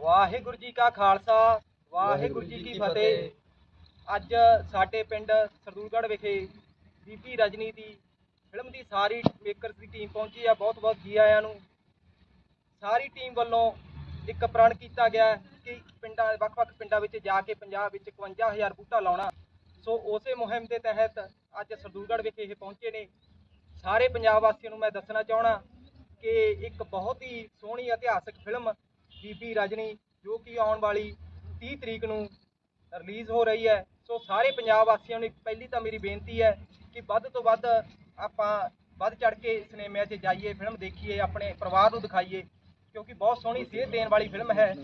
ਵਾਹਿਗੁਰੂ ਜੀ ਕਾ ਖਾਲਸਾ ਵਾਹਿਗੁਰੂ ਜੀ ਕੀ ਫਤਿਹ। ਅੱਜ ਸਾਡੇ ਪਿੰਡ ਸਰਦੂਲਗੜ੍ਹ ਵਿਖੇ ਬੀਬੀ ਰਜਨੀ ਦੀ ਫਿਲਮ ਦੀ ਸਾਰੀ ਮੇਕਰਸ ਦੀ ਟੀਮ ਪਹੁੰਚੀ ਆ ਬਹੁਤ ਬਹੁਤ ਜੀ ਆਇਆਂ ਨੂੰ। ਸਾਰੀ ਟੀਮ ਵੱਲੋਂ ਇੱਕ ਪ੍ਰਣ ਕੀਤਾ ਗਿਆ ਕਿ ਪਿੰਡਾਂ ਵੱਖ-ਵੱਖ ਪਿੰਡਾਂ ਵਿੱਚ ਜਾ ਕੇ ਪੰਜਾਬ ਵਿੱਚ 51000 ਬੂਟਾ ਲਾਉਣਾ। ਸੋ ਉਸੇ ਮੁਹਿੰਮ ਦੇ ਤਹਿਤ ਅੱਜ ਸਰਦੂਲਗੜ੍ਹ ਵਿਖੇ ਇਹ ਪਹੁੰਚੇ ਨੇ। ਸਾਰੇ ਪੰਜਾਬ ਵਾਸੀਆਂ ਨੂੰ ਮੈਂ ਦੱਸਣਾ ਚਾਹਣਾ ਕਿ ਇੱਕ ਬਹੁਤ ਹੀ ਸੋਹਣੀ ਇਤਿਹਾਸਕ ਫਿਲਮ ਬੀਬੀ ਰਜਨੀ, ਜੋ ਕਿ ਆਉਣ ਵਾਲੀ 30 ਤਰੀਕ ਨੂੰ ਰਿਲੀਜ਼ ਹੋ ਰਹੀ ਹੈ। ਸੋ ਸਾਰੇ ਪੰਜਾਬ ਵਾਸੀਆਂ ਨੂੰ ਪਹਿਲੀ ਤਾਂ ਮੇਰੀ ਬੇਨਤੀ ਹੈ ਕਿ ਵੱਧ ਤੋਂ ਵੱਧ ਆਪਾਂ ਵੱਧ ਚੜ ਕੇ ਸਿਨੇਮਿਆਂ 'ਚ ਜਾਈਏ, ਫਿਲਮ ਦੇਖੀਏ, ਆਪਣੇ ਪਰਿਵਾਰ ਨੂੰ ਦਿਖਾਈਏ, ਕਿਉਂਕਿ ਬਹੁਤ ਸੋਹਣੀ ਸੇਧ ਦੇਣ ਵਾਲੀ ਫਿਲਮ ਹੈ।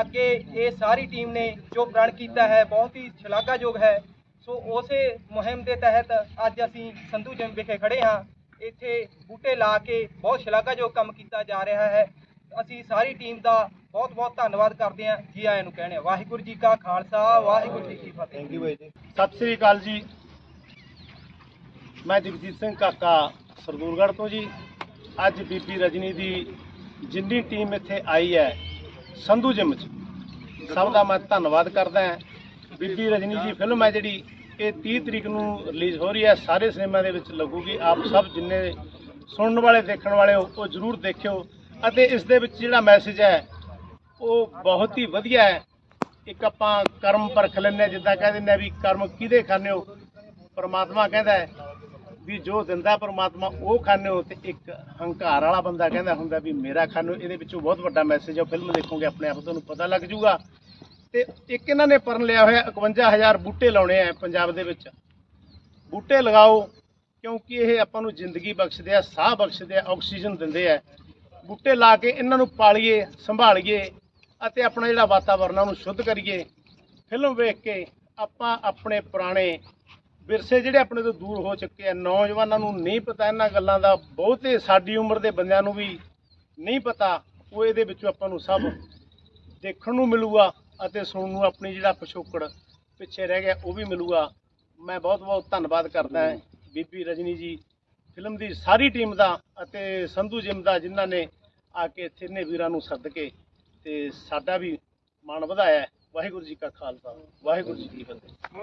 ਅੱਗੇ ਇਹ ਸਾਰੀ ਟੀਮ ਨੇ ਜੋ ਪ੍ਰਣ ਕੀਤਾ ਹੈ, ਬਹੁਤ ਹੀ ਸ਼ਲਾਘਾਯੋਗ ਹੈ। ਸੋ ਉਸੇ ਮੁਹਿੰਮ ਦੇ ਤਹਿਤ ਅੱਜ ਅਸੀਂ ਸੰਧੂ ਜਿਮ ਵਿਖੇ ਖੜੇ ਹਾਂ। ਇੱਥੇ ਬੂਟੇ ਲਾ ਕੇ ਬਹੁਤ ਸ਼ਲਾਘਾਯੋਗ ਕੰਮ ਕੀਤਾ ਜਾ ਰਿਹਾ ਹੈ। ਅਸੀਂ ਸਾਰੀ ਟੀਮ ਦਾ ਬਹੁਤ ਬਹੁਤ ਧੰਨਵਾਦ ਕਰਦੇ ਹਾਂ ਜੀ ਆਇਆਂ ਨੂੰ ਕਹਿੰਦੇ ਵਾਹਿਗੁਰੂ ਜੀ ਕਾ ਖਾਲਸਾ, ਵਾਹਿਗੁਰੂ ਜੀ ਕੀ ਫਤਿਹ। ਥੈਂਕ ਯੂ ਬਾਈ ਜੀ। ਸਤਿ ਸ੍ਰੀ ਅਕਾਲ ਜੀ। ਮੈਂ ਜਗਜੀਤ ਸਿੰਘ ਕਾਕਾ, ਸਰਦੂਰਗੜ੍ਹ ਤੋਂ ਜੀ। ਅੱਜ ਬੀਬੀ ਰਜਨੀ ਦੀ ਜਿੰਨੀ ਟੀਮ ਇੱਥੇ ਆਈ ਹੈ, ਸੰਧੂ ਜਿਮ 'ਚ, ਸਭ ਦਾ ਮੈਂ ਧੰਨਵਾਦ ਕਰਦਾ ਹਾਂ। ਬੀਬੀ ਰਜਨੀ ਜੀ, ਫਿਲਮ ਹੈ ਜਿਹੜੀ, ਇਹ 30 ਤਰੀਕ ਨੂੰ ਰਿਲੀਜ਼ ਹੋ ਰਹੀ ਹੈ। ਸਾਰੇ ਸਿਨੇਮਾ ਦੇ ਵਿੱਚ ਲੱਗੂਗੀ। ਆਪ ਸਭ ਜਿੰਨੇ ਸੁਣਨ ਵਾਲੇ, ਦੇਖਣ ਵਾਲੇ ਹੋ, ਉਹ ਜ਼ਰੂਰ ਦੇਖਿਓ। ਅਤੇ ਇਸ ਦੇ ਵਿੱਚ ਜਿਹੜਾ ਮੈਸੇਜ ਹੈ, ਉਹ ਬਹੁਤ ਹੀ ਵਧੀਆ ਹੈ ਇੱਕ ਆਪਾਂ ਕਰਮ ਪਰਖ ਲੈਂਦੇ ਹਾਂ, ਜਿੱਦਾਂ ਕਹਿ ਦਿੰਦੇ ਆ ਵੀ ਕਰਮ ਕਿਹਦੇ ਖਾਣੇ ਹੋ? ਪਰਮਾਤਮਾ ਕਹਿੰਦਾ ਹੈ ਵੀ ਜੋ ਦਿੰਦਾ ਪਰਮਾਤਮਾ ਉਹ ਖਾਣੇ ਹੋ ਤੇ ਇੱਕ ਹੰਕਾਰ ਵਾਲਾ ਬੰਦਾ ਕਹਿੰਦਾ ਹੁੰਦਾ ਵੀ ਮੇਰਾ ਖਾਣੇ ਹੋ। ਇਹਦੇ ਵਿੱਚੋਂ ਬਹੁਤ ਵੱਡਾ ਮੈਸੇਜ ਹੈ ਫਿਲਮ ਦੇਖੋਗੇ, ਆਪਣੇ ਆਪ ਤੁਹਾਨੂੰ ਪਤਾ ਲੱਗ ਜਾਊਗਾ। ਤੇ ਇੱਕ ਇਹਨਾਂ ਨੇ ਪਰਨ ਲਿਆ ਹੋਇਆ 51000 ਬੂਟੇ ਲਾਉਣੇ ਆ ਪੰਜਾਬ ਦੇ ਵਿੱਚ। ਬੂਟੇ ਲਗਾਓ, ਕਿਉਂਕਿ ਇਹ ਆਪਾਂ ਨੂੰ ਜ਼ਿੰਦਗੀ ਬਖਸ਼ਦੇ ਆ, ਸਾਹ ਬਖਸ਼ਦੇ ਆ, ਆਕਸੀਜਨ ਦਿੰਦੇ ਆ। ਬੂਟੇ ਲਾ ਕੇ ਇਹਨਾਂ ਨੂੰ ਪਾਲੀਏ, ਸੰਭਾਲੀਏ ਅਤੇ ਆਪਣਾ ਜਿਹੜਾ ਵਾਤਾਵਰਨ ਉਹਨੂੰ ਸ਼ੁੱਧ ਕਰੀਏ। ਫਿਲਮ ਵੇਖ ਕੇ ਆਪਾਂ ਆਪਣੇ ਪੁਰਾਣੇ ਵਿਰਸੇ ਜਿਹੜੇ ਆਪਣੇ ਤੋਂ ਦੂਰ ਹੋ ਚੁੱਕੇ ਆ, ਨੌਜਵਾਨਾਂ ਨੂੰ ਨਹੀਂ ਪਤਾ, ਇਹਨਾਂ ਗੱਲਾਂ ਦਾ ਬਹੁਤੇ ਸਾਡੀ ਉਮਰ ਦੇ ਬੰਦਿਆਂ ਨੂੰ ਵੀ ਨਹੀਂ ਪਤਾ, ਉਹ ਇਹਦੇ ਵਿੱਚੋਂ ਆਪਾਂ ਨੂੰ ਸਭ ਦੇਖਣ ਨੂੰ ਮਿਲੂਗਾ ਅਤੇ ਸੁਣਨ ਨੂੰ ਆਪਣੀ ਜਿਹੜਾ ਪਿਛੋਕੜ ਪਿੱਛੇ ਰਹਿ ਗਿਆ ਉਹ ਵੀ ਮਿਲੂਗਾ। ਮੈਂ ਬਹੁਤ ਬਹੁਤ ਧੰਨਵਾਦ ਕਰਦਾ ਹਾਂ ਬੀਬੀ ਰਜਨੀ ਜੀ ਫਿਲਮ ਦੀ ਸਾਰੀ ਟੀਮ ਦਾ ਅਤੇ ਸੰਧੂ ਜਿਮ ਦਾ, ਜਿਨ੍ਹਾਂ ਨੇ ਆ ਕੇ ਇੱਥੇ ਨੇ ਵੀਰਾਂ ਨੂੰ ਸੱਦ ਕੇ ਤੇ ਸਾਡਾ ਵੀ ਮਾਣ ਵਧਾਇਆ ਵਾਹਿਗੁਰੂ ਜੀ ਕਾ ਖਾਲਸਾ, ਵਾਹਿਗੁਰੂ ਜੀ ਕੀ ਫਤਿਹ।